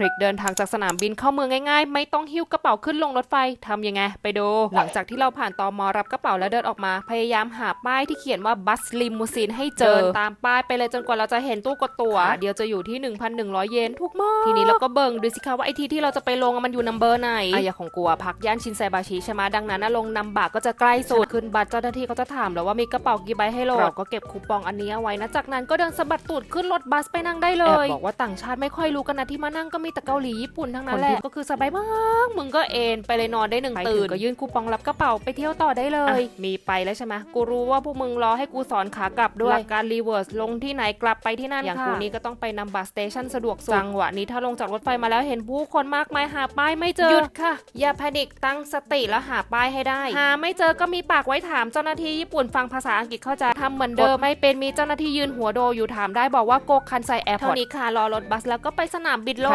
ทริคเดินทางจากสนามบินเข้าเมืองง่ายๆ ไม่ต้องหิ้วกระเป๋าขึ้นลงรถไฟทำยังไง ไปดู หลังจากที่เราผ่านตอมอรับกระเป๋าแล้วเดินออกมา พยายามหาป้ายที่เขียนว่าบัสลิมูซีนให้เจอตามป้ายไปเลยจนกว่าเราจะเห็นตู้กดตั๋วเดียวจะอยู่ที่ 1,100 เยนถูกมากทีนี้เราก็เบิ่งดูสิคะว่าไอที่ที่เราจะไปลงอะมันอยู่นัมเบอร์ไหนอะอย่างของกัวพักย่านชินไซบาชิใช่ไหมดังนั้นนะลงนัมบากก็จะใกล้สุดขึ้นบัตรเจ้าหน้าที่เขาจะถามแล้วว่ามีกระเป๋ากี่ใบให้โหลดเราก็เก็บคูปองอันนี้เอาไว้นะจากนั้นก็เดินสะบัดตูดขึ้นรถบัสไปนั่งได้เลยบอกว่าต่างชาติไม่ค่อยรู้กันนะที่มานั่งก็มีแต่เกาหลีญี่ปุ่นทั้งนั้นแหละก็คือสบายมากมึงก็เอนไปเลยนอนได้หนึ่งตื่นก็ยื่นคูปองรับกระเป๋าไปเที่ยวต่อได้เลย มีไปแล้วใช่ไหมกูรู้ว่าพวกมึงรอให้กูสอนขากลับด้วยหลักการรีเวิร์สลงที่ไหนกลับไปที่นั่นอย่างกูนี่ก็ต้องไปนำบัสสเตชันสะดวกสุดจังหวะนี้ถ้าลงจากรถไฟมาแล้วเห็นผู้คนมากมายหาป้ายไม่เจอหยุดค่ะ อย่าแพนิคตั้งสติแล้วหาป้ายให้ได้ หาไม่เจอก็มีปากไว้ถามเจ้าหน้าที่ญี่ปุ่นฟังภาษาอังกฤษเข้าใจทำเหมือนเดิมไม่เป็นมีเจ้าหน้าที่ยืนหัวโดอยู่ถามได้บอกว่าโกคันไซแอร์พอร์ตเท่านี้ค่ะรอรถบัสแล้วก็ไปสนามบินโลก